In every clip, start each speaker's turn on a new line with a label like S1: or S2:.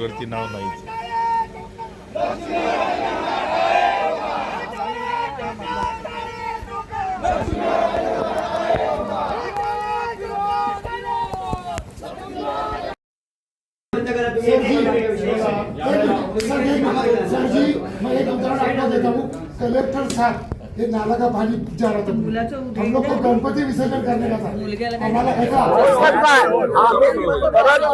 S1: वरती नाव नाही
S2: सर मैं एक उदाहरण आपको देता हूँ कलेक्टर साहब ये नाला का पानी जा रहा था हम लोग को गणपति विसर्जन करने का था हमारा ऐसा
S3: परत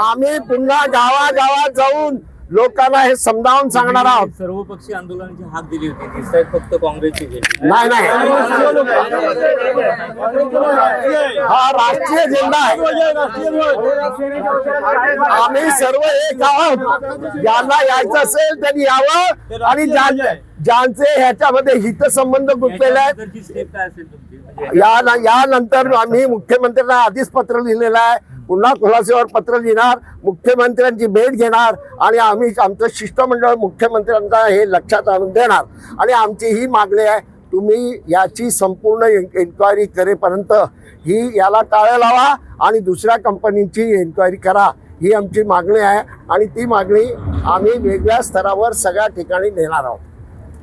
S3: आम्ही पुन्हा गावागावात जाऊन लोकांना हे समजावून सांगणार आहोत.
S4: सर्वपक्षीय आंदोलनाची हाक दिली होती. ती साहेब फक्त काँग्रेसची
S3: नाही नाही. हा राष्ट्रीय एजेंडा आहे. आम्ही सर्व एक आहोत. ज्यांना यायचं असेल त्यांनी यावं. आणि ज्या- ज्यांचे ह्याच्यामध्ये हितसंबंध गुंतलेले आहेत.
S4: म्हणजे
S3: या यानंतर आम्ही मुख्यमंत्र्यांना आधीच पत्र लिहिलेलं आहे. पुन्हा खुलासेवर पत्र लिहिणार मुख्यमंत्र्यांची भेट घेणार आणि आम्ही आमचं शिष्टमंडळ मुख्यमंत्र्यांना हे लक्षात आणून देणार. आणि आमची ही मागणी आहे तुम्ही याची संपूर्ण एन्क्वायरी करेपर्यंत ही याला टाळ्या लावा आणि दुसऱ्या कंपनीची एन्क्वायरी करा. ही आमची मागणी आहे आणि ती मागणी आम्ही वेगळ्या स्तरावर सगळ्या ठिकाणी नेणार आहोत.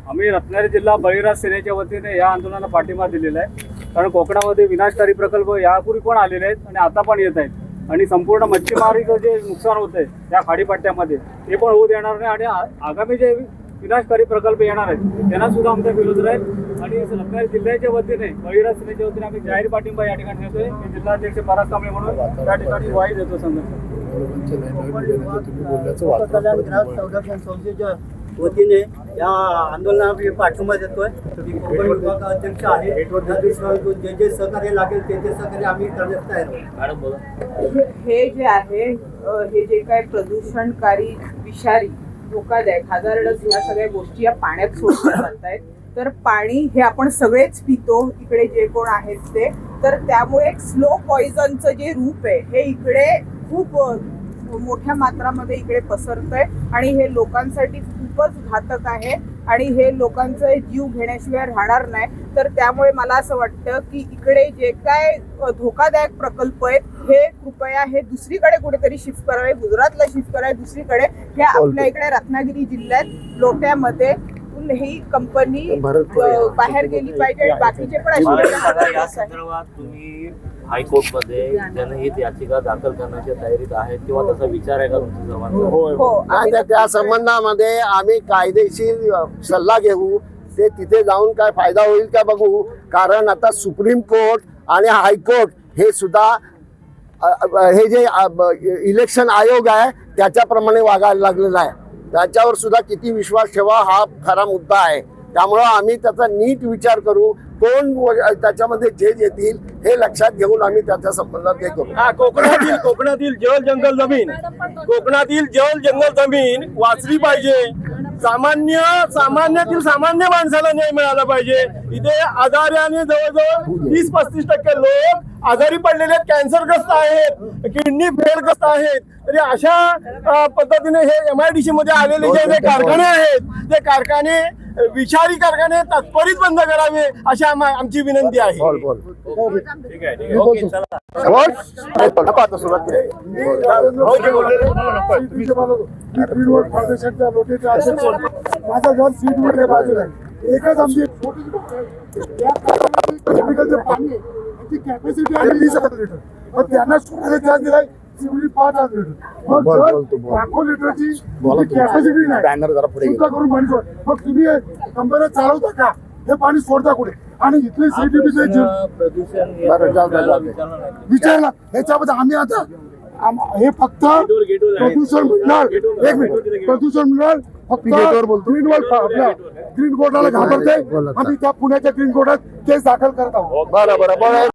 S5: आम्ही रत्नागिरी जिल्हा बळीराज सेनेच्या वतीने या आंदोलनाला पाठिंबा दिलेला आहे. कारण कोकणामध्ये विनाशकारी प्रकल्प यापूर्वी पण आलेले आहेत आणि आता पण येत आहेत. आणि संपूर्ण मच्छीमारीचं जे नुकसान होत आहे त्या खाडीपट्ट्यामध्ये ते पण होऊ देणार नाही आणि आगामी जे विनाशकारी प्रकल्प येणार आहेत त्यांना सुद्धा आमचा विरोध राहील. आणि रत्नागिरी जिल्ह्याच्या वतीने बळीराज सेनेच्या वतीने आम्ही जाहीर पाठिंबा या ठिकाणी देतोय. मी जिल्हाध्यक्ष परास कांबळे म्हणून त्या ठिकाणी ग्वाही देतो संदर्भात.
S6: वतीने या आंदोलनाला पाठिंबा देतोय. मी कोकण विभाग अध्यक्ष आहे. या जे जे सहकार्य लागेल ते ते सहकार्य आम्ही करण्यास तयार
S7: हे जे आहे हे जे काय प्रदूषणकारी विषारी धोकादायक हजारडस ह्या सगळ्या गोष्टी या पाण्यात सोडल्या जात आहेत तर पाणी हे आपण सगळेच पितो इकडे जे कोण आहेत ते. तर त्यामुळे एक स्लो पॉइझनचं जे रूप आहे हे इकडे खूप मोठ्या मात्रामध्ये इकडे पसरतंय आणि हे लोकांसाठी खूपच घातक आहे आणि हे लोकांचं जीव घेण्याशिवाय राहणार नाही. तर त्यामुळे मला असं वाटतं की इकडे जे काय धोकादायक प्रकल्प आहेत हे कृपया हे दुसरीकडे कुठेतरी शिफ्ट करावे. गुजरातला शिफ्ट करावे. दुसरीकडे हे आपल्या इकडे रत्नागिरी जिल्ह्यात लोट्यामध्ये ही कंपनी बाहेर गेली पाहिजे. आणि बाकीचे पण
S4: सांगा, या संदर्भात तुम्ही हायकोर्टमध्ये जनहित याचिका दाखल करण्याच्या तयारीत आहेत किंवा तसा विचार आहे का तुमच्या
S7: हो
S3: आणि
S7: आम्ही
S3: त्या- त्या संबंधामध्ये आम्ही कायदेशीर सल्ला घेऊ. ते तिथे जाऊन काय फायदा होईल का बघू? कारण आता सुप्रीम कोर्ट आणि हायकोर्ट हे सुद्धा हे जे इलेक्शन आयोग आहे त्याच्याप्रमाणे वागायला लागलेला आहे. त्याच्यावर सुद्धा किती विश्वास ठेवा हा खरा मुद्दा आहे. त्यामुळं आम्ही त्याचा नीट विचार करू कोण त्याच्यामध्ये जे येतील हे लक्षात घेऊन आम्ही त्याच्या संबंधात हे करू.
S8: हा कोकणातील कोकणातील जल जंगल जमीन. कोकणातील जल जंगल जमीन वाचली पाहिजे. सामान्य सामान्यातील सामान्य माणसाला न्याय मिळाला पाहिजे. इथे आजाराने जवळजवळ तीस पस्तीस टक्के लोक आजारी पडलेले आहेत कॅन्सरग्रस्त आहेत किडनी फेलग्रस्त आहेत. तरी अशा पद्धतीने हे एम आय डी सी मध्ये आलेले जे जे कारखाने आहेत ते कारखाने अ, विषारी कारखाने तात्परित बंद करावे अशी आम- आमची विनंती आहे.
S2: माझं घर बाजूला एकच आमची कॅपॅसिटी आहे वीस हजार लिटर मग त्यांना चार्ज दिलाय सिवली पाच हजार लिटर मग
S3: बोल,
S2: जर
S3: बोल तू, बोल.
S2: लाखो लिटरची कॅपॅसिटी नाही.
S3: बॅनर जरा पुढे घे.
S2: शुद्ध करून पाणी सोड. मग तुम्ही कंपन्या चालवता का? हे पाणी सोडता कुठे? आणि इथले सीटीपीचे
S4: प्रदूषण
S3: बरं, जाऊ दे, जाऊ दे.
S4: विचारलं नाही. तुम्ही.
S2: विचारला. ह्याच्यामध्ये आम्ही आता आम- हे फक्त प्रदूषण मंडळ एक मिनिट. प्रदूषण मंडळ फक्त ग्रीन बोर्ड आपल्या ग्रीन बोर्डाला घाबरते आम्ही त्या पुण्याच्या ग्रीन बोर्डात केस दाखल करत आहोत.
S3: बरं बरं बरं